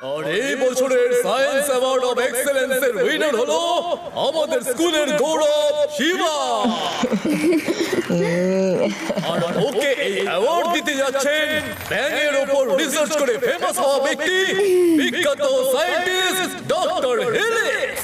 আর এই বছরের science award of এক্সেলেন্সের উইনার হলো আমাদের স্কুলের গৌরব শিবা। আর ওকে এই অ্যাওয়ার্ড দিতে যাচ্ছেন ব্যাঙের ওপর রিসার্চ করে ফেমাস হওয়া ব্যক্তি বিখ্যাত scientist doctor Helix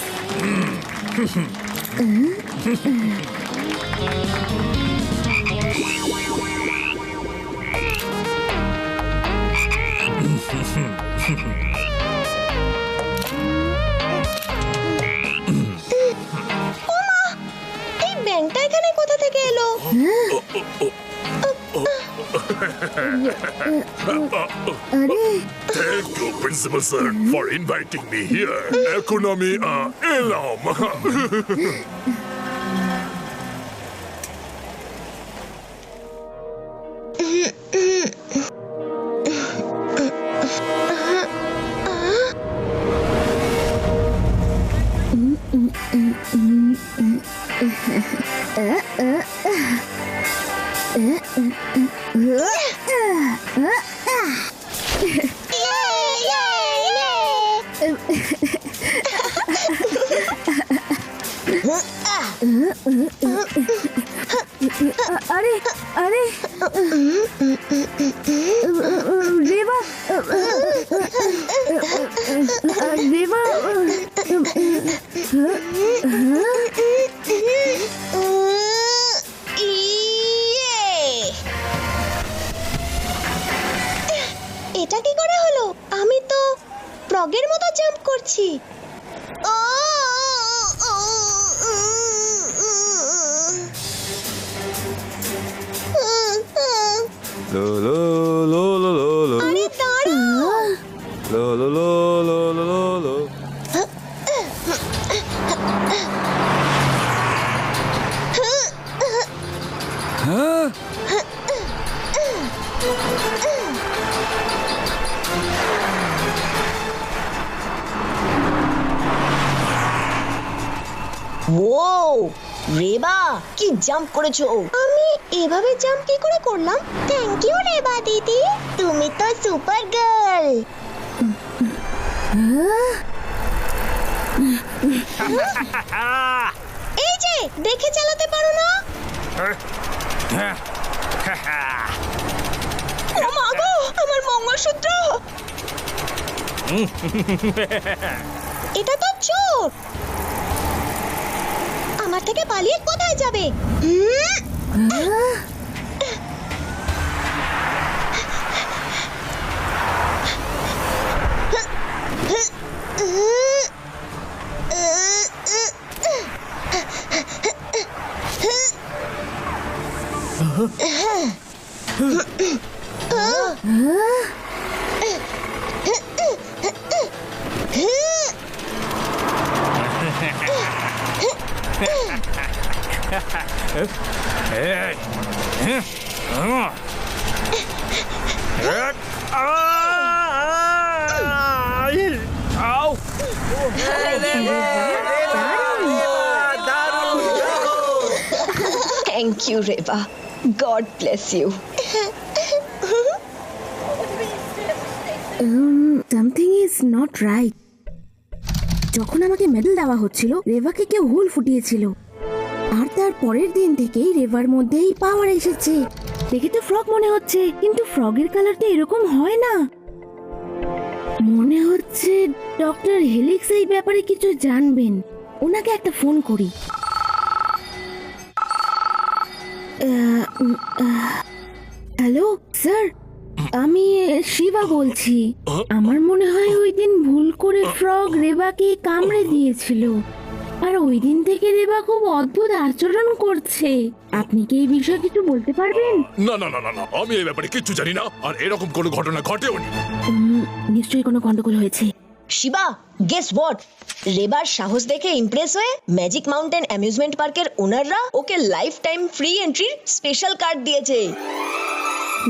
Thank you, Principal Sir, for inviting me here. Economy uh, Elam. আরে আরে। রেবা রেবা। ইয়ে! এটা কি করে হলো? আমি তো প্রগের মতো জাম্প করছি। Lo lo lo lo lo lo আরে দাঁড়াও হ্যাঁ ও রেবা কি জাম্প করেছ আমি এভাবে জাম্প কি করে করলাম? থ্যাংক ইউ রেবা দিদি। তুমি তো সুপার গার্ল এই যে, দেখে চালাতে পারো না? আমার মঙ্গলসূত্র। এটা তো চোর। আমার থেকে পালিয়ে কোথায় যাবে? হুম? Thank you, Reva. God bless you. Something is not right যখন আমাকে মেডেল দেওয়া হচ্ছিল রেভাকে কেউ হুল ফুটিয়েছিল আর তার পরের দিন থেকেই রেভার মধ্যেই পাওয়ার এসেছে দেখে তো ফ্রগ মনে হচ্ছে কিন্তু ফ্রগের কালার তো এরকম হয় না মনে হচ্ছে ডক্টর হেলিক্স এই ব্যাপারে কিছু জানবেন। ওনাকে একটা ফোন করি। হ্যালো স্যার আমি শিবা বলছি। আমার মনে হয় ওই দিন ভুল করে ফ্রগ রেবাকে কামড়ে দিয়েছিল। আর ওই দিন থেকে রেবা খুব অদ্ভুত আচরণ করছে। আপনি কি এই বিষয়ে কিছু বলতে পারবেন? না না না না না আমি এই ব্যাপারে কিচ্ছু জানি না। আর এরকম কোনো ঘটনা ঘটেও নি উম, নিশ্চয়ই কোনো গন্ডগোল হয়েছে। শিবা গেস হোয়াট রেবার সাহস দেখে ইমপ্রেস হয়ে ম্যাজিক মাউন্টেন অ্যামিউজমেন্ট পার্কের ওনাররা ওকে লাইফ টাইম ফ্রি এন্ট্রির স্পেশাল কার্ড দিয়েছে।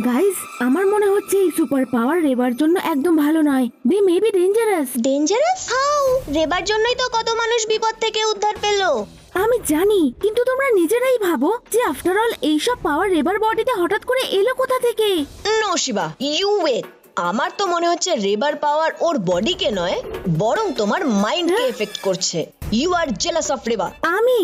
গাইস আমার মনে হচ্ছে এই সুপার পাওয়ার রেবার জন্য একদম ভালো নয়। They may be dangerous dangerous how রেবার জন্যই তো কত মানুষ বিপদ থেকে উদ্ধার পেল। আমি জানি কিন্তু তোমরা নিজেরাই ভাবো যে আফটার অল এইসব পাওয়ার রেবার বডিতে হঠাৎ করে এলো কোথা থেকে? নো শিবা ইউ ওয়েট আমার তো মনে হচ্ছে রেবার পাওয়ার ওর বডিকে নয় বরং তোমার মাইন্ডকে এফেক্ট করছে। You are jealous of Reva আমি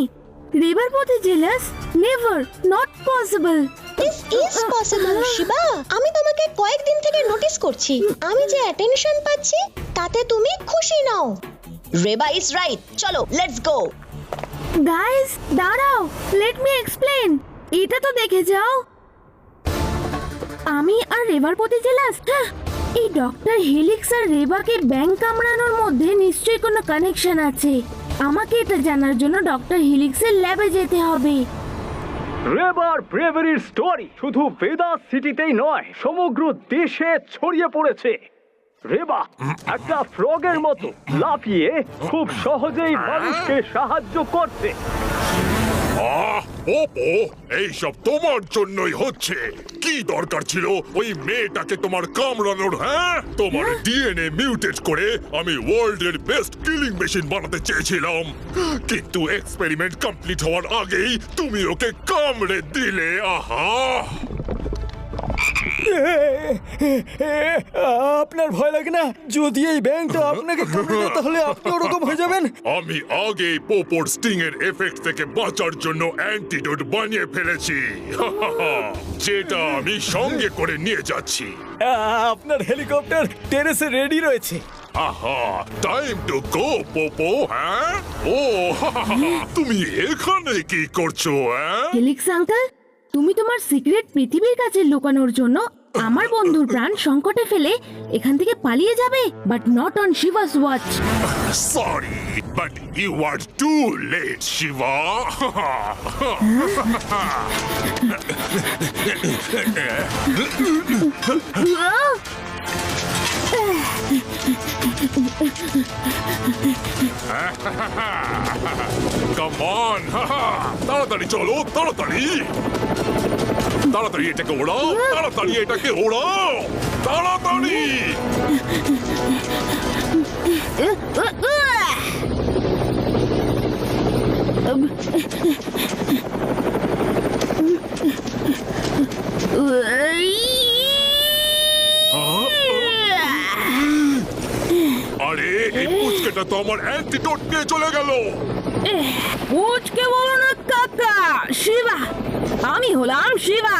রেবার পথে jealous never not possible this is possible Shiva আমি তোমাকে কয়েকদিন থেকে নোটিস করছি। আমি যে অ্যাটেনশন পাচ্ছি তাতে তুমি খুশি নাও। রেবা ইজ রাইট চলো লেটস গো গাইস দাঁড়াও। লেট মি এক্সপ্লেন এটা তো দেখে যাও। আমি আর রেবার পথে জেলাস হ্যাঁ। এই ডক্টর হেলিক্স আর রেবাকে ব্যাংক কামড়ানোর মধ্যে নিশ্চয়ই কোনো কানেকশন আছে। আমাকে এটা জানার জন্য ডক্টর হিলিক্সের ল্যাবে যেতে হবে। রেবার ব্রেভারির স্টোরি শুধু বেদা সিটিতেই নয় সমগ্র দেশে ছড়িয়ে পড়েছে। রেবা একটা ফ্রগের মতো লাফিয়ে খুব সহজেই মানুষকে সাহায্য করছে। ওপো এইসব তোমার জন্যই হচ্ছে। কি দরকার ছিল ওই মেয়েটাকে তোমার কামড়ানোর হ্যাঁ? তোমার ডিএনএ মিউটেট করে আমি ওয়ার্ল্ডের বেস্ট কিলিং মেশিন বানাতে চেয়েছিলাম। কিন্তু এক্সপেরিমেন্ট কমপ্লিট হওয়ার আগেই তুমি ওকে কামড়ে দিলে আহা! আপনার ভয় লাগে না? যদি এই ব্যাংকটা আপনাকে কামড়ে দেয়, তাহলে আপনি ওরকম হয়ে যাবেন। আমি আগে পোপোর স্টিং এর এফেক্ট থেকে বাঁচার জন্য অ্যান্টিডোট বানিয়ে ফেলেছি। যেটা আমি সঙ্গে করে নিয়ে যাচ্ছি। আপনার হেলিকপ্টার টেরেসে রেডি রয়েছে। আহা টাইম টু গো পোপো হ্যাঁ? ও তুমি এখানে কি করছ হ্যাঁ? Helix uncle? তুমি তোমার সিক্রেট পৃথিবীর কাছে লুকানোর জন্য আমার বন্ধুর প্রাণ সংকটে ফেলে এখান থেকে পালিয়ে যাবে but not on Shiva's watch sorry but you are too late Shiva come on তাড়াতাড়ি চলো তাড়াতাড়ি তাড়াতাড়ি এটাকে ওড়াও, তাড়াতাড়ি এটাকে ওড়াও, তাড়াতাড়ি। আরে, এই পুচকেটা তো আমার অ্যান্টিডোট নিয়ে চলে গেল। উচকে বলো না কাকা শিবা আমি হলাম শিবা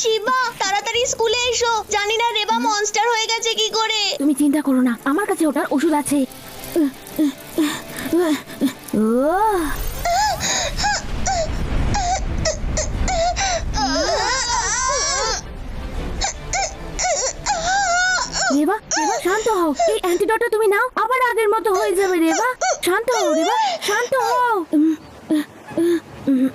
শিবা তাড়াতাড়ি স্কুলে এসো। জানি না রেবা মনস্টার হয়ে গেছে কি করে। তুমি চিন্তা করো না আমার কাছে ওটার ওষুধ আছে। রেবা রেবা শান্ত হও। এই অ্যান্টিডোটটা তুমি নাও আবার আগের মতো হয়ে যাবে রেবা। শান্ত হও রেবা শান্ত হও। উম, উম,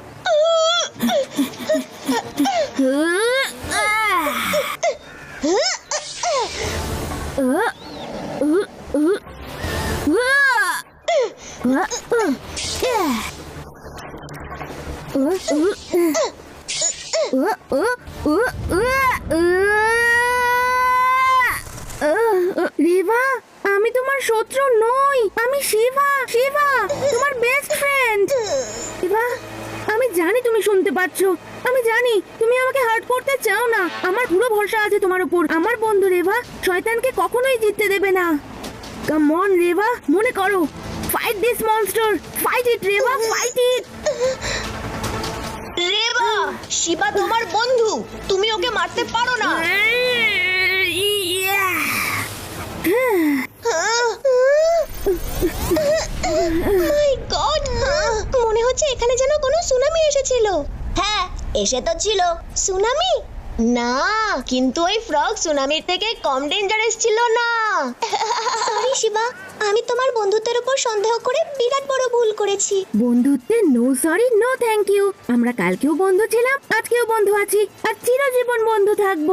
রেবা আমি তোমার শত্রু নই, আমি শিবা শিবা, তোমার বেস্ট ফ্রেন্ড শিবা আমি জানি তুমি শুনতে পাচ্ছ। আমি জানি তুমি আমাকে হার্ট করতে চাও না। আমার পুরো ভরসা আছে তোমার উপর। আমার বন্ধু রেভা শয়তানকে কখনোই জিততে দেবে না। কাম অন রেবা মনে করো। Fight this monster fight it Reva fight it Reva Shiva তোমার বন্ধু। তুমি ওকে মারতে পারো না। মাই গড মনে হচ্ছে এখানে যেন কোনো সুনামি এসেছিল। এসে তো ছিল। সুনামি? না কিন্তু ওই ফ্রগ সুনামির থেকে কম ডেঞ্জারাস ছিল না। সরি শিবা। আমি তোমার বন্ধুত্বের উপর সন্দেহ করে বিরাট বড় ভুল করেছি। বন্ধুত্বে no sorry no thank you আমরা কালকেও বন্ধু ছিলাম আজকেও বন্ধু আছি আর চিরজীবন বন্ধু থাকব।